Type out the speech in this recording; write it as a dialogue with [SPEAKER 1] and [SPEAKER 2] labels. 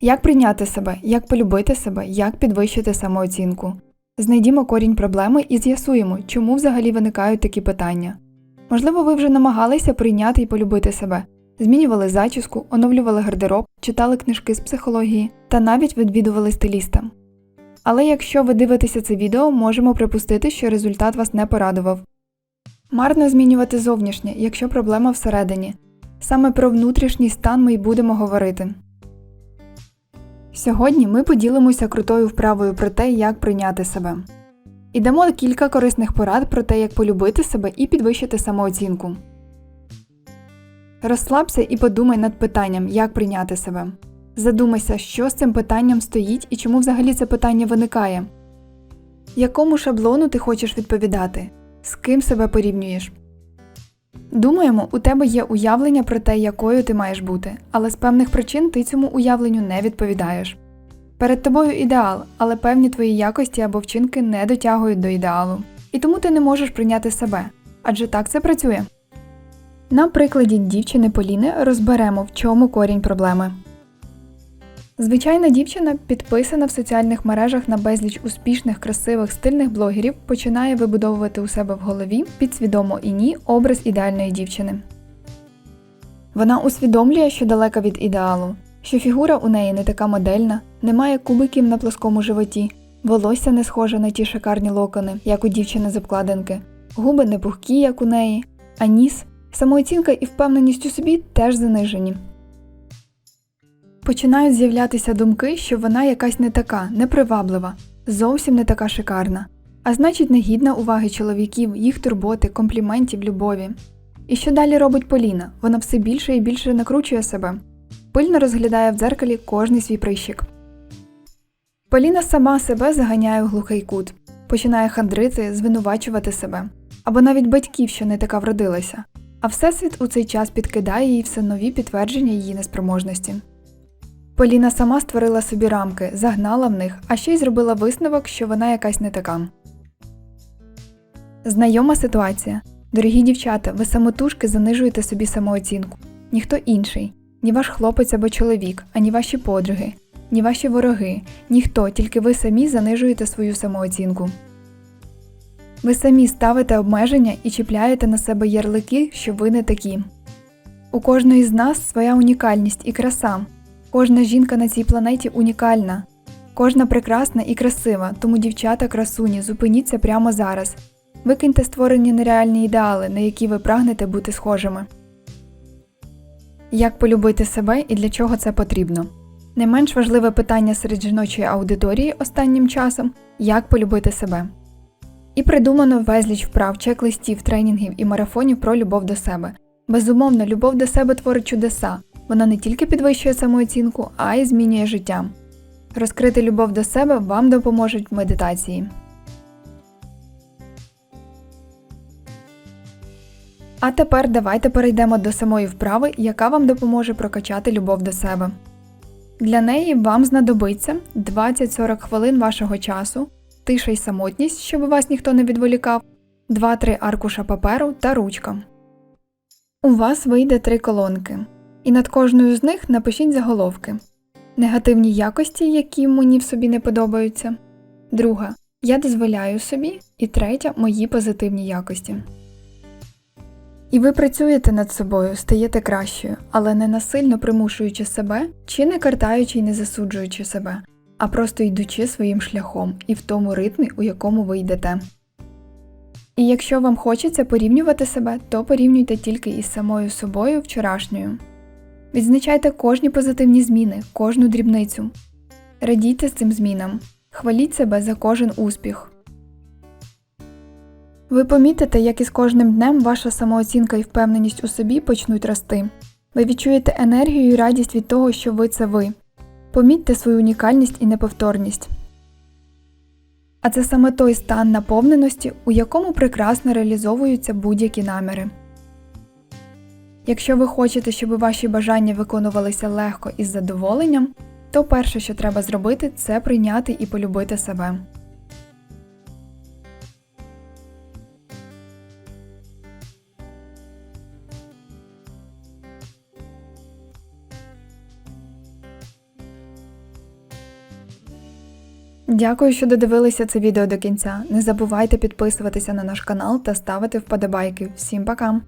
[SPEAKER 1] Як прийняти себе, як полюбити себе, як підвищити самооцінку. Знайдімо корінь проблеми і з'ясуємо, чому взагалі виникають такі питання. Можливо, ви вже намагалися прийняти і полюбити себе, змінювали зачіску, оновлювали гардероб, читали книжки з психології та навіть відвідували стиліста. Але якщо ви дивитеся це відео, можемо припустити, що результат вас не порадував. Марно змінювати зовнішнє, якщо проблема всередині. Саме про внутрішній стан ми й будемо говорити. Сьогодні ми поділимося крутою вправою про те, як прийняти себе. І дамо кілька корисних порад про те, як полюбити себе і підвищити самооцінку. Розслабся і подумай над питанням, як прийняти себе. Задумайся, що з цим питанням стоїть і чому взагалі це питання виникає. Якому шаблону ти хочеш відповідати? З ким себе порівнюєш? Думаємо, у тебе є уявлення про те, якою ти маєш бути, але з певних причин ти цьому уявленню не відповідаєш. Перед тобою ідеал, але певні твої якості або вчинки не дотягують до ідеалу. І тому ти не можеш прийняти себе. Адже так це працює. На прикладі дівчини Поліни розберемо, в чому корінь проблеми. Звичайна дівчина, підписана в соціальних мережах на безліч успішних, красивих, стильних блогерів, починає вибудовувати у себе в голові підсвідомо і ні образ ідеальної дівчини. Вона усвідомлює, що далека від ідеалу, що фігура у неї не така модельна, немає кубиків на плоскому животі, волосся не схоже на ті шикарні локони, як у дівчини з обкладинки, губи не пухкі, як у неї, а ніс, самооцінка і впевненість у собі теж занижені. Починають з'являтися думки, що вона якась не така, неприваблива, зовсім не така шикарна, а значить, не гідна уваги чоловіків, їх турботи, компліментів, любові. І що далі робить Поліна? Вона все більше і більше накручує себе, пильно розглядає в дзеркалі кожний свій прищик. Поліна сама себе заганяє в глухий кут, починає хандрити, звинувачувати себе, або навіть батьків, що не така вродилася, а Всесвіт у цей час підкидає їй все нові підтвердження її неспроможності. Поліна сама створила собі рамки, загнала в них, а ще й зробила висновок, що вона якась не така. Знайома ситуація. Дорогі дівчата, ви самотужки занижуєте собі самооцінку. Ніхто інший, ні ваш хлопець або чоловік, ані ваші подруги, ні ваші вороги, ніхто, тільки ви самі занижуєте свою самооцінку. Ви самі ставите обмеження і чіпляєте на себе ярлики, що ви не такі. У кожної з нас своя унікальність і краса. Кожна жінка на цій планеті унікальна, кожна прекрасна і красива, тому дівчата красуні, зупиніться прямо зараз. Викиньте створені нереальні ідеали, на які ви прагнете бути схожими. Як полюбити себе і для чого це потрібно? Не менш важливе питання серед жіночої аудиторії останнім часом як полюбити себе. І придумано безліч вправ, чек-листів, тренінгів і марафонів про любов до себе. Безумовно, любов до себе творить чудеса. Вона не тільки підвищує самооцінку, а й змінює життя. Розкрити любов до себе вам допоможуть медитації. А тепер давайте перейдемо до самої вправи, яка вам допоможе прокачати любов до себе. Для неї вам знадобиться 20-40 хвилин вашого часу, тиша й самотність, щоб вас ніхто не відволікав, 2-3 аркуша паперу та ручка. У вас вийде три колонки. І над кожною з них напишіть заголовки. Негативні якості, які мені в собі не подобаються. Друга. Я дозволяю собі. І третя мої позитивні якості. І ви працюєте над собою, стаєте кращою, але не насильно примушуючи себе, чи не картаючи й не засуджуючи себе, а просто йдучи своїм шляхом і в тому ритмі, у якому ви йдете. І якщо вам хочеться порівнювати себе, то порівнюйте тільки із самою собою вчорашньою. Відзначайте кожні позитивні зміни, кожну дрібницю. Радійте з цим змінам, хваліть себе за кожен успіх. Ви помітите, як із кожним днем ваша самооцінка і впевненість у собі почнуть рости. Ви відчуєте енергію і радість від того, що ви це ви. Помітьте свою унікальність і неповторність. А це саме той стан наповненості, у якому прекрасно реалізовуються будь-які наміри. Якщо ви хочете, щоб ваші бажання виконувалися легко і з задоволенням, то перше, що треба зробити, це прийняти і полюбити себе. Дякую, що додивилися це відео до кінця. Не забувайте підписуватися на наш канал та ставити вподобайки. Всім пока!